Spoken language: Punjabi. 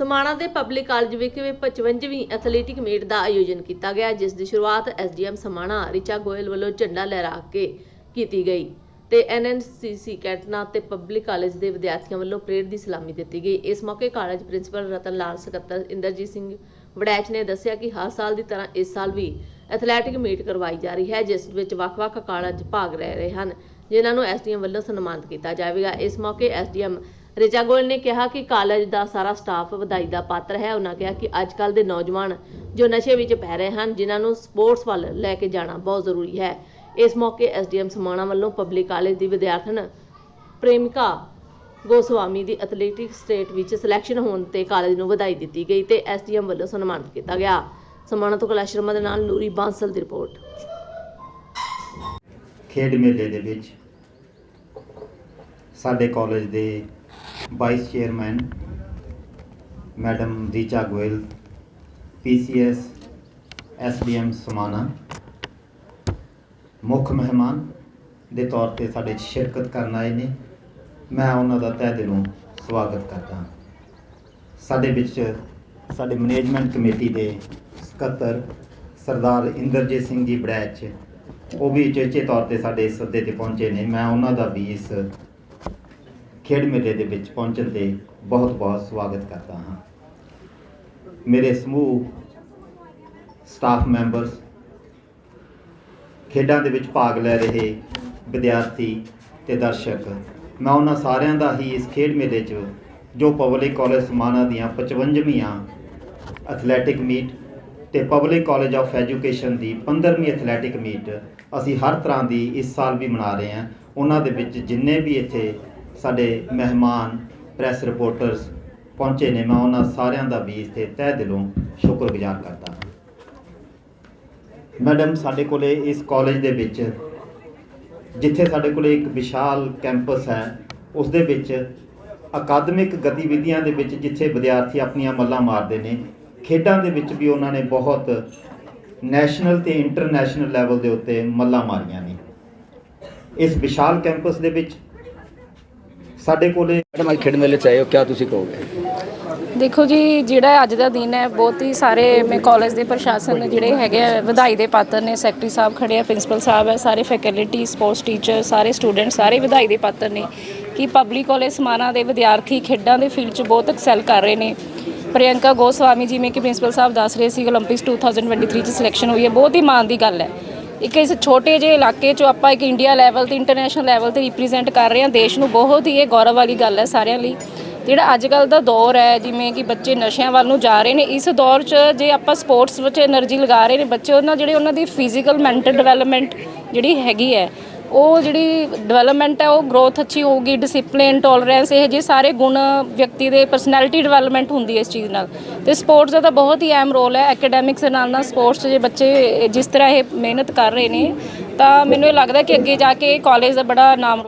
ਸਮਾਣਾ ਦੇ ਪਬਲਿਕ ਕਾਲਜ ਵਿਖੇ 55ਵੀਂ ਐਥਲੈਟਿਕ ਮੀਟ ਦਾ ਆਯੋਜਨ ਕੀਤਾ ਗਿਆ, ਜਿਸ ਦੀ ਸ਼ੁਰੂਆਤ ਐਸਡੀਐਮ ਸਮਾਣਾ ਰਿਚਾ ਗੋਇਲ ਵੱਲੋਂ ਝੰਡਾ ਲਹਿਰਾ ਕੇ ਕੀਤੀ ਗਈ ਤੇ ਐਨਐਨਸੀਸੀ ਕੈਟਨਾ ਤੇ ਪਬਲਿਕ ਕਾਲਜ ਦੇ ਵਿਦਿਆਰਥੀਆਂ ਵੱਲੋਂ ਪਰੇਡ ਦੀ ਸਲਾਮੀ ਦਿੱਤੀ ਗਈ। ਇਸ ਮੌਕੇ ਕਾਲਜ ਪ੍ਰਿੰਸੀਪਲ ਰਤਨ ਲਾਲ, ਸਕੱਤਰ ਇੰਦਰਜੀਤ ਸਿੰਘ ਵੜੈਚ ਨੇ ਦੱਸਿਆ ਕਿ ਹਰ ਸਾਲ ਦੀ ਤਰ੍ਹਾਂ ਇਸ ਸਾਲ ਵੀ ਐਥਲੈਟਿਕ ਮੀਟ ਕਰਵਾਈ ਜਾ ਰਹੀ ਹੈ, ਜਿਸ ਵਿੱਚ ਵੱਖ-ਵੱਖ ਕਾਲਜ ਭਾਗ ਲੈ ਰਹੇ ਹਨ। ਜਿਨ੍ਹਾਂ ਨੂੰ ਐਸਡੀਐਮ ਵੱਲੋਂ ਸਨਮਾਨਿਤ ਕੀਤਾ ਜਾਵੇਗਾ। ਇਸ ਮੌਕੇ ਐਸਡੀਐਮ ਰਿਚਾ ਗੋਇਲ ਨੇ ਕਿਹਾ ਕਿ ਕਾਲਜ ਦਾ ਸਾਰਾ ਸਟਾਫ ਵਧਾਈ ਦਾ ਪਾਤਰ ਹੈ। ਉਹਨਾਂ ਕਿਹਾ ਕਿ ਅੱਜ ਕੱਲ ਦੇ ਨੌਜਵਾਨ ਜੋ ਨਸ਼ੇ ਵਿੱਚ ਪੈ ਰਹੇ ਹਨ, ਜਿਨ੍ਹਾਂ ਨੂੰ ਸਪੋਰਟਸ ਵੱਲ ਲੈ ਕੇ ਜਾਣਾ ਬਹੁਤ ਜ਼ਰੂਰੀ ਹੈ। ਇਸ ਮੌਕੇ ਐਸਡੀਐਮ ਸਮਾਣਾ ਵੱਲੋਂ ਪਬਲਿਕ ਕਾਲਜ ਦੀ ਵਿਦਿਆਰਥਣ ਪ੍ਰੇਮਿਕਾ ਗੋਸਵਾਮੀ ਦੀ ਐਥਲੈਟਿਕ ਸਟੇਟ ਵਿੱਚ ਸਿਲੈਕਸ਼ਨ ਹੋਣ ਤੇ ਕਾਲਜ ਨੂੰ ਵਧਾਈ ਦਿੱਤੀ ਗਈ ਤੇ ਐਸਡੀਐਮ ਵੱਲੋਂ ਸਨਮਾਨਿਤ ਕੀਤਾ ਗਿਆ। ਸਮਾਣਾ ਤੋਂ ਕੈਲਾਸ਼ ਸ਼ਰਮਾ ਦੇ ਨਾਲ ਨੂਰੀ ਬਾਂਸਲ ਦੀ ਰਿਪੋਰਟ। ਖੇਡ ਮੇਲੇ ਦੇ ਵਿੱਚ ਸਾਡੇ ਕਾਲਜ ਦੇ vice chairman madam Richa Goyal PCS SDM Samana ਮੁੱਖ ਮਹਿਮਾਨ ਦੇ ਤੌਰ ਤੇ ਸਾਡੇ 'ਚ ਸ਼ਿਰਕਤ ਕਰਨ ਆਏ ਨੇ। ਮੈਂ ਉਹਨਾਂ ਦਾ ਤਹਿ ਦਿਲੋਂ ਸਵਾਗਤ ਕਰਦਾ ਹਾਂ। ਸਾਡੇ ਵਿੱਚ ਸਾਡੇ ਮੈਨੇਜਮੈਂਟ ਕਮੇਟੀ ਦੇ ਸਕੱਤਰ ਸਰਦਾਰ ਇੰਦਰਜੀਤ ਸਿੰਘ ਜੀ ਬੜੈਚ ਉਹ ਵੀ ਚੇਚੇ ਤੌਰ ਤੇ ਸਾਡੇ ਇਸ ਸੱਦੇ ਤੇ ਪਹੁੰਚੇ ਨੇ, ਮੈਂ ਉਹਨਾਂ ਦਾ ਵੀ ਇਸ ਖੇਡ ਮੇਲੇ ਦੇ ਵਿੱਚ ਪਹੁੰਚਣ ਤੇ ਬਹੁਤ ਬਹੁਤ ਸਵਾਗਤ ਕਰਦਾ ਹਾਂ। ਮੇਰੇ ਸਮੂਹ ਸਟਾਫ ਮੈਂਬਰਸ ਖੇਡਾਂ ਦੇ ਵਿੱਚ ਭਾਗ ਲੈ ਰਹੇ ਵਿਦਿਆਰਥੀ ਤੇ ਦਰਸ਼ਕ, ਮੈਂ ਉਹਨਾਂ ਸਾਰਿਆਂ ਦਾ ਹੀ ਇਸ ਖੇਡ ਮੇਲੇ 'ਚ ਜੋ ਪਬਲਿਕ ਕਾਲਜ ਸਮਾਣਾ ਦੀਆਂ 55ਵੀਆਂ ਐਥਲੈਟਿਕ ਮੀਟ ਤੇ ਪਬਲਿਕ ਕਾਲਜ ਆਫ ਐਜੂਕੇਸ਼ਨ ਦੀ 15ਵੀਂ ਐਥਲੈਟਿਕ ਮੀਟ ਅਸੀਂ ਹਰ ਤਰ੍ਹਾਂ ਦੀ ਇਸ ਸਾਲ ਵੀ ਮਨਾ ਰਹੇ ਹਾਂ। ਉਹਨਾਂ ਦੇ ਵਿੱਚ ਜਿੰਨੇ ਵੀ ਇੱਥੇ ਸਾਡੇ ਮਹਿਮਾਨ ਪ੍ਰੈਸ ਰਿਪੋਰਟਰਸ ਪਹੁੰਚੇ ਨੇ, ਮੈਂ ਉਹਨਾਂ ਸਾਰਿਆਂ ਦਾ ਵੀ ਇੱਥੇ ਤਹਿ ਦਿਲੋਂ ਸ਼ੁਕਰਗੁਜ਼ਾਰ ਕਰਦਾ ਹਾਂ। ਮੈਡਮ, ਸਾਡੇ ਕੋਲੇ ਇਸ ਕਾਲਜ ਦੇ ਵਿੱਚ ਜਿੱਥੇ ਸਾਡੇ ਕੋਲੇ ਇੱਕ ਵਿਸ਼ਾਲ ਕੈਂਪਸ ਹੈ ਉਸ ਦੇ ਵਿੱਚ ਅਕਾਦਮਿਕ ਗਤੀਵਿਧੀਆਂ ਦੇ ਵਿੱਚ ਜਿੱਥੇ ਵਿਦਿਆਰਥੀ ਆਪਣੀਆਂ ਮੱਲਾਂ ਮਾਰਦੇ ਨੇ ਖੇਡਾਂ ਦੇ ਵਿੱਚ ਵੀ ਉਹਨਾਂ ਨੇ ਬਹੁਤ ਨੈਸ਼ਨਲ ਤੇ ਇੰਟਰਨੈਸ਼ਨਲ ਲੈਵਲ ਦੇ ਉੱਤੇ ਮੱਲਾਂ ਮਾਰੀਆਂ ਨੇ। ਇਸ ਵਿਸ਼ਾਲ ਕੈਂਪਸ ਦੇ ਵਿੱਚ ਸਾਡੇ ਕੋਲੇ ਮੈਡਮ ਅੱਜ ਖੇਡ ਮੇਲੇ ਚ ਆਏ ਹੋ ਕਿਆ ਤੁਸੀਂ ਕਹੋਗੇ? ਦੇਖੋ ਜੀ ਜਿਹੜਾ ਅੱਜ ਦਾ ਦਿਨ ਹੈ ਬਹੁਤ ਹੀ ਸਾਰੇ ਮੇ ਕਾਲਜ ਦੇ ਪ੍ਰਸ਼ਾਸਨ ਜਿਹੜੇ ਹੈਗੇ ਆ ਵਧਾਈ ਦੇ ਪਾਤਰ ਨੇ ਸੈਕਟਰੀ ਸਾਹਿਬ ਖੜੇ ਆ ਪ੍ਰਿੰਸੀਪਲ ਸਾਹਿਬ ਹੈ ਸਾਰੇ ਫੈਕਲਟੀ ਸਪੋਰਟਸ ਟੀਚਰ ਸਾਰੇ ਸਟੂਡੈਂਟ ਸਾਰੇ ਵਧਾਈ ਦੇ ਪਾਤਰ ਨੇ ਕਿ ਪਬਲਿਕ ਕਾਲਜ ਸਮਾਣਾ ਦੇ ਵਿਦਿਆਰਥੀ ਖੇਡਾਂ ਦੇ ਫੀਲਡ 'ਚ ਬਹੁਤ ਐਕਸੈਲ ਕਰ ਰਹੇ ਨੇ। ਪ੍ਰਿਯੰਕਾ ਗੋਸਵਾਮੀ ਜਿਵੇਂ ਕਿ ਪ੍ਰਿੰਸੀਪਲ ਸਾਹਿਬ ਦੱਸ ਰਹੇ ਸੀ 올림픽ਸ 2023 ਚ ਸਿਲੈਕਸ਼ਨ ਹੋਈ ਹੈ, ਬਹੁਤ ਹੀ ਮਾਣ ਦੀ ਗੱਲ ਹੈ। ਇੱਕ ਇਸ ਛੋਟੇ ਜਿਹੇ ਇਲਾਕੇ 'ਚੋਂ ਆਪਾਂ ਇੱਕ ਇੰਡੀਆ ਲੈਵਲ ਤੇ ਇੰਟਰਨੈਸ਼ਨਲ ਲੈਵਲ ਤੇ ਰਿਪਰੈਜ਼ੈਂਟ ਕਰ ਰਹੇ ਹਾਂ, ਦੇਸ਼ ਨੂੰ ਬਹੁਤ ਹੀ ਇਹ ਗੌਰਵ ਵਾਲੀ ਗੱਲ ਹੈ ਸਾਰਿਆਂ ਲਈ। ਜਿਹੜਾ ਅੱਜ ਕੱਲ ਦਾ ਦੌਰ ਹੈ, ਜਿਵੇਂ ਕਿ ਬੱਚੇ ਨਸ਼ਿਆਂ ਵੱਲ ਨੂੰ ਜਾ ਰਹੇ ਨੇ, ਇਸ ਦੌਰ 'ਚ ਜੇ ਆਪਾਂ ਸਪੋਰਟਸ ਵਿੱਚ એનર્ਜੀ ਲਗਾ ਰਹੇ ਨੇ, ਬੱਚੇ ਉਹਨਾਂ ਜਿਹੜੇ ਉਹਨਾਂ ਦੀ ਫਿਜ਼ੀਕਲ ਮੈਂਟਲ ਡਿਵੈਲਪਮੈਂਟ ਜਿਹੜੀ ਹੈਗੀ ਹੈ ਉਹ ਜਿਹੜੀ ਡਿਵੈਲਪਮੈਂਟ ਹੈ, ਉਹ ਗਰੋਥ ਅੱਛੀ ਹੋਊਗੀ ਡਿਸਪਲਿਨ ਟੋਲਰੈਂਸ ਇਹ ਜੇ ਸਾਰੇ ਗੁਣ ਵਿਅਕਤੀ ਦੇ ਪਰਸਨੈਲਿਟੀ ਡਿਵੈਲਪਮੈਂਟ ਹੁੰਦੀ ਹੈ ਇਸ ਚੀਜ਼ ਨਾਲ। ਤੇ ਸਪੋਰਟਸ ਦਾ ਤਾਂ ਬਹੁਤ ਹੀ ਅਹਿਮ ਰੋਲ ਹੈ। ਐਕੈਡੈਮਿਕਸ ਦੇ ਨਾਲ ਨਾਲ ਸਪੋਰਟਸ ਜੇ ਬੱਚੇ ਜਿਸ ਤਰ੍ਹਾਂ ਇਹ ਮਿਹਨਤ ਕਰ ਰਹੇ ਨੇ, ਤਾਂ ਮੈਨੂੰ ਇਹ ਲੱਗਦਾ ਕਿ ਅੱਗੇ ਜਾ ਕੇ ਕਾਲਜ ਦਾ ਬੜਾ ਨਾਮ